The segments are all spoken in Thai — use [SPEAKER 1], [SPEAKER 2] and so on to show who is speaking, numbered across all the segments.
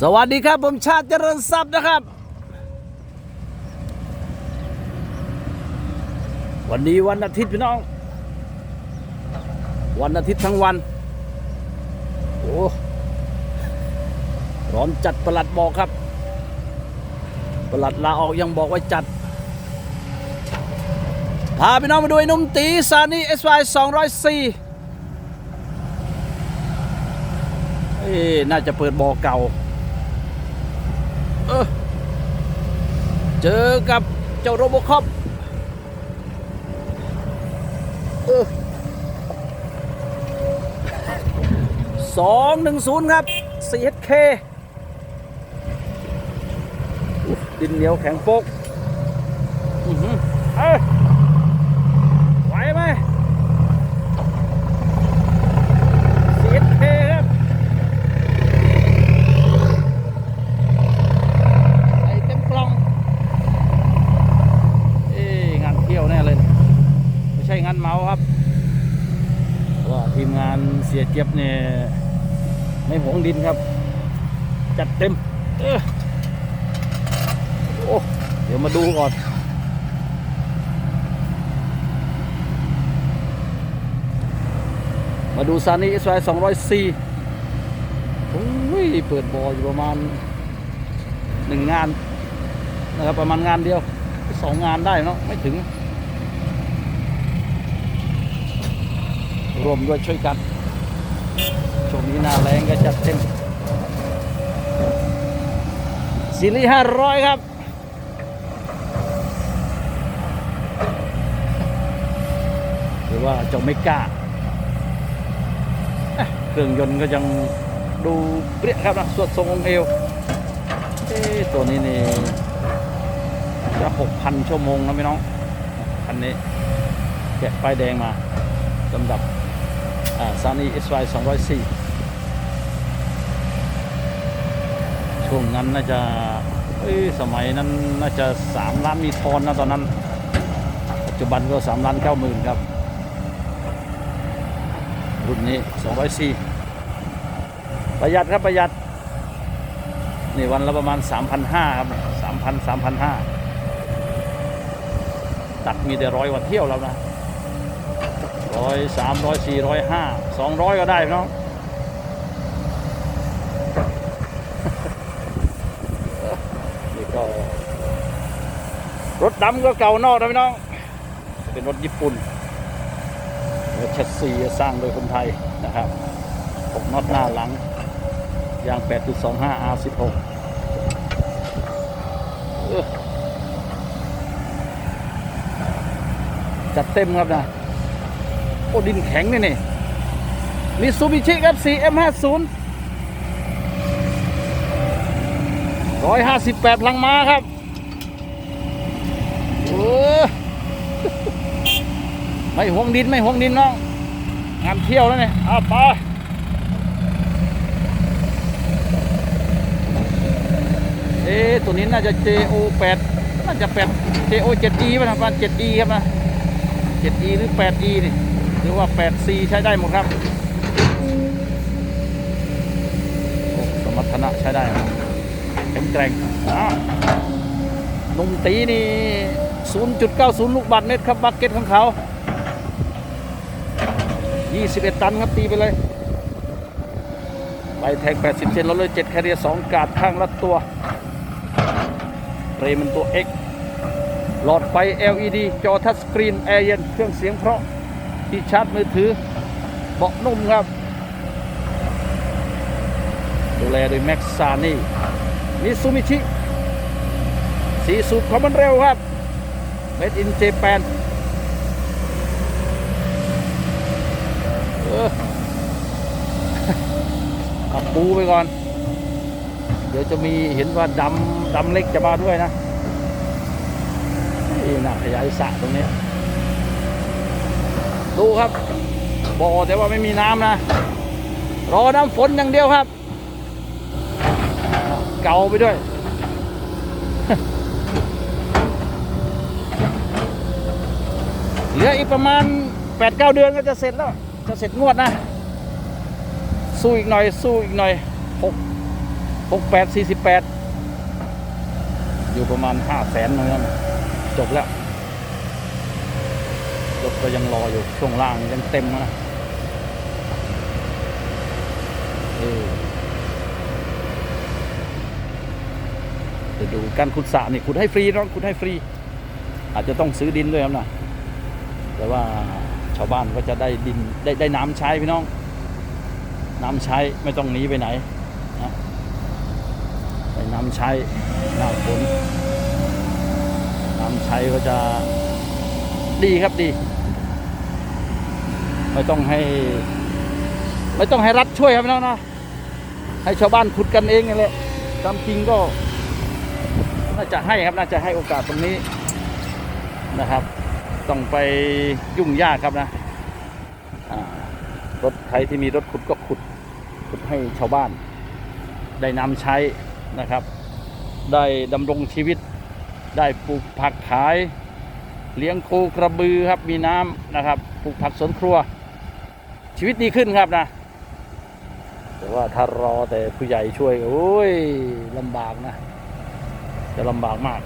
[SPEAKER 1] สวัสดีครับ ผมชาติเจริญทรัพย์นะครับ วันนี้วันอาทิตย์พี่น้อง วันอาทิตย์ทั้งวัน โอ้ร้อนจัดประหลัดบอกครับ ประหลัดลาออกยังบอกว่าจัด พาพี่น้องมาดูไอ้นุ่มตีซานี่ SY 204เอ้น่าจะเปิดบ่อเก่า เออ เจอกับเจ้าโรบอคอปสองหนึ่งศูนย์ครับ CHK ดินเหนียวแข็งโป๊กอื้อหือเอ้ยไหวไหม CHK ครับ ไอเต็มกล่อง เอ๊ะงานเที่ยวแน่เลย ไม่ใช่งานเมาครับว่า ทีมงานเสียเจี๊ยบเนี่ยไม่หวงดินครับ จัดเต็มเออโอ้เดี๋ยวมาดูก่อนมาดูซานี่เอสไสองร้อยสี่โอ้ย เปิดบออยู่ประมาณหนึ่งงานนะครับประมาณงานเดียวสองงานได้เนาะไม่ถึง รวมด้วยช่วยกันช่วงนี้หน้าแรงก็จัดเต็มซีรีส์ห้าร้อยครับหรือว่าเจ้าไม่กล้าเครื่องยนต์ก็ยังดูเปรี้ยครับนะสวดทรงองเอวเอ๊ตัวนี้นี่จะหกพันชั่วโมงนะพี่น้องคันนี้แกะป้ายแดงมาสำหรับ อ่าซานีเอสไวสองร้อยสี่ช่วงนั้นน่าจะสมัยนั้นน่าจะสามล้านมีทอนนะตอนนั้น ปัจจุบันก็สามล้านเก้าหมื่นครับ รุ่นนี้สองร้อยสี่ประหยัดครับประหยัด นี่วันละประมาณ 3,500 ครับ 3,000 3,500 ตัดมีแต่ร้อยว่าเที่ยวแล้วนะ ร้อยสามร้อยสี่ร้อยห้าสองร้อยก็ได้พี่น้องนี่ก็รถดำก็เก่านอกนะพี่น้อง เป็นรถญี่ปุ่นแล้วแชสซีสร้างโดยคนไทยนะครับหกน็อตหน้าหลังยาง 8.25 R16 เอ้อจัดเต็มครับนะ โอ้ดินแข็งนี่นี่มิซูบิชิครับ 4M50 158พลังม้าครับเออไม่ห่วงดินไม่ห่วงดินน้อง งานเที่ยวแล้วเนี่ยเอาไปเอ๊ะตัวนี้น่าจะ JO8 น่าจะ8 JO7E ป่ะนะประมาณ 7E ครับนะ 7E หรือ 8E นี่ หรือว่า 8C ใช้ได้หมดครับสมรรถนะใช้ได้แข็งแกร่งนุ่มตีนี่ 0.90 ลูกบาทเมตรครับ บักเก็ตของเขา 21 ตันครับ ตีไปเลยใบแทง 80 เซนลดเลย7แคเรีย2กาดข้างละตัว เรมันตัว X หลอดไฟ LED จอทัชสกรีน แอร์เย็น เครื่องเสียงเพราะ ที่ชาร์จมือถือเบาะนุ่มครับ ดูแลโดยแม็กซานี่มิซูมิชิสีสูบความมันเร็วครับ Made in Japan เออขับปูไปก่อน เดี๋ยวจะมีเห็นว่าดำดำเล็กจะมาด้วยนะนี่นะขยายสระตรงนี้ ดูครับบ่อแต่ว่าไม่มีน้ำนะ รอน้ำฝนอย่างเดียวครับ เก่าไปด้วยเหลืออีกประมาณ8-9เดือนก็จะเสร็จแล้ว จะเสร็จงวดนะ สู้อีกหน่อย สู้อีกหน่อยหกหกแปดสี่สิบแปดอยู่ประมาณห้าแสนนะครับจบแล้ว รถก็ยังรออยู่ช่วงล่างยังเต็มนะเออเดี๋ยวดูการขุดสระนี่ขุดให้ฟรีเน้องขุดให้ฟรี อาจจะต้องซื้อดินด้วยครับนะแต่ว่าชาวบ้านก็จะได้ดินได้ได้น้ำใช้พี่น้อง น้ำใช้ไม่ต้องหนีไปไหนนะได้น้ำใช้หน้าฝนน้ำใช้ก็จะดีครับดี ไม่ต้องให้ ไม่ต้องให้รัฐช่วยครับน้องนะให้ชาวบ้านขุดกันเองนี่แหละตามจริงก็น่าจะให้ครับน่าจะให้โอกาสตรงนี้นะครับ ต้องไปยุ่งยากครับนะรถใครที่มีรถขุดก็ขุดขุดให้ชาวบ้าน ได้นำใช้นะครับ ได้ดำรงชีวิต ได้ปลูกผักขาย เลี้ยงโคกระบือครับมีน้ำนะครับปลูกผักสวนครัว ชีวิตดีขึ้นครับนะ แต่ว่าถ้ารอแต่ผู้ใหญ่ช่วย โอ้ยลำบากนะ จะลำบากมาก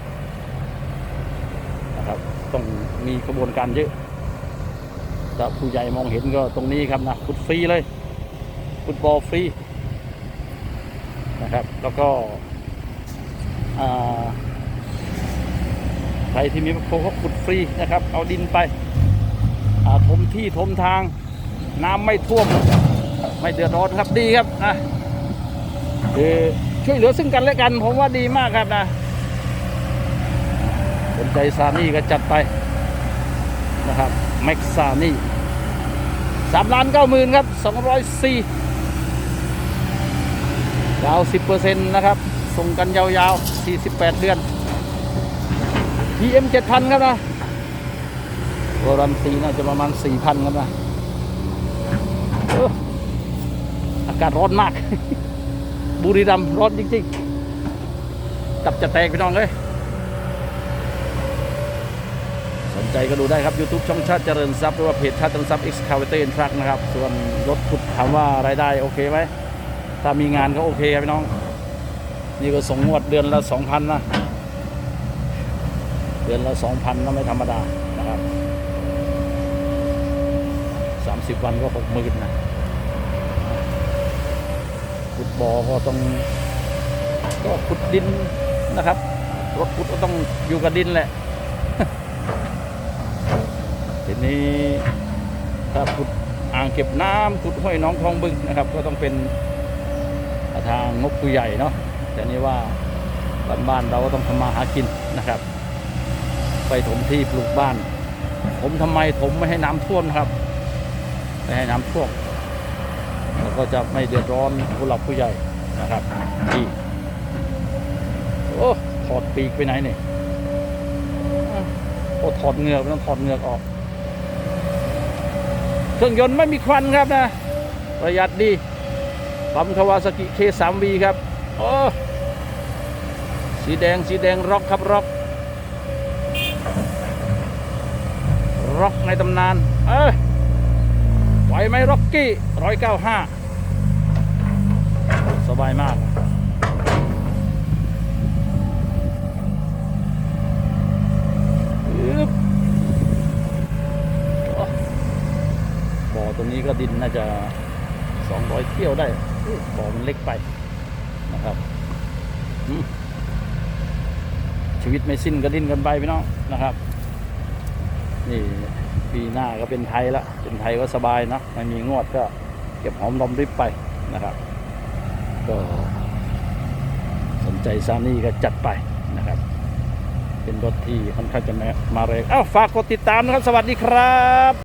[SPEAKER 1] นะครับ ต้องมีกระบวนการเยอะถ้าผู้ใหญ่มองเห็นก็ตรงนี้ครับนะขุดฟรีเลยขุดบ่อฟรีนะครับ แล้วก็ใครที่มีโครเขาขุดฟรีนะครับ เอาดินไปอ่าถมที่ถมทาง น้ำไม่ท่วม ไม่เดือดร้อนครับดีครับนะคือช่วยเหลือซึ่งกันและกัน ผมว่าดีมากครับนะสนใจซานี่ก็จัดไปนะครับแม็กซานี่สามล้านเก้าหมื่นครับสองร้อยสี่ดาวสิบเปอร์เซ็นต์นะครับ ส่งกันยาวๆสี่สิบแปดเดือน PM เจ็ดพันครับนะโบรันตีน่าจะประมาณสี่พันครับนะ อากาศร้อนมาก บุรีรัมย์ร้อนจริงๆตับจะแตกพี่น้องเลยสนใจก็ดูได้ครับ YouTube ช่องชาติเจริญทรัพย์หรือว่าเพจชาติเจริญทรัพย์ Excavator and Truck นะครับ ส่วนรถขุดถามว่ารายได้โอเคไหมถ้ามีงานก็โอเคครับพี่น้อง นี่ก็ส่งงวดเดือนละ2,000นะ เดือนละ2,000นะไม่ธรรมดานะครับ 30วันก็หกหมื่นนะขุดบ่อก็ต้องก็ขุดดินนะครับ รถขุดก็ต้องอยู่กับดินแหละทีนี้ถ้าขุดอ่างเก็บน้ำขุดห้วยน้องคลองบึงนะครับ ก็ต้องเป็นทางงบผู้ใหญ่เนาะแต่นี่ว่าบ้านๆเราก็ต้องทำมาหากินนะครับ ไปถมที่ปลูกบ้าน ผมทำไมถมไม่ให้น้ำท่วมครับ ไม่ให้น้ำท่วมแล้วก็จะไม่เดือดร้อนผู้หลักผู้ใหญ่นะครับดีโอ้ถอดปีกไปไหนเนี่ยโอ้ถอดเงือกต้องถอดเงือกออก เครื่องยนต์ไม่มีควันครับนะ ประหยัดดีปั๊มคาวาซากิเคสามวีครับ โอ้สีแดงสีแดงร็อกครับร็อกร็อกในตำนาน เอ้ ไหวไหมร็อกกี้ร้อยเก้าห้าสบายมากบ่อตรงนี้ก็ดินน่าจะสองร้อยเที่ยวได้บ่อมันเล็กไปนะครับชีวิตไม่สิ้นก็ดิ้นกันไปพี่น้องนะครับ นี่ ปีหน้าก็เป็นไทยละเป็นไทยก็สบายนะไม่มีงวดก็เก็บหอมรอมริบไปนะครับ ก็สนใจซานี่ก็จัดไปนะครับ เป็นรถที่ค่อนข้างจะมาแรงอ้าวฝากกดติดตามนะครับ สวัสดีครับ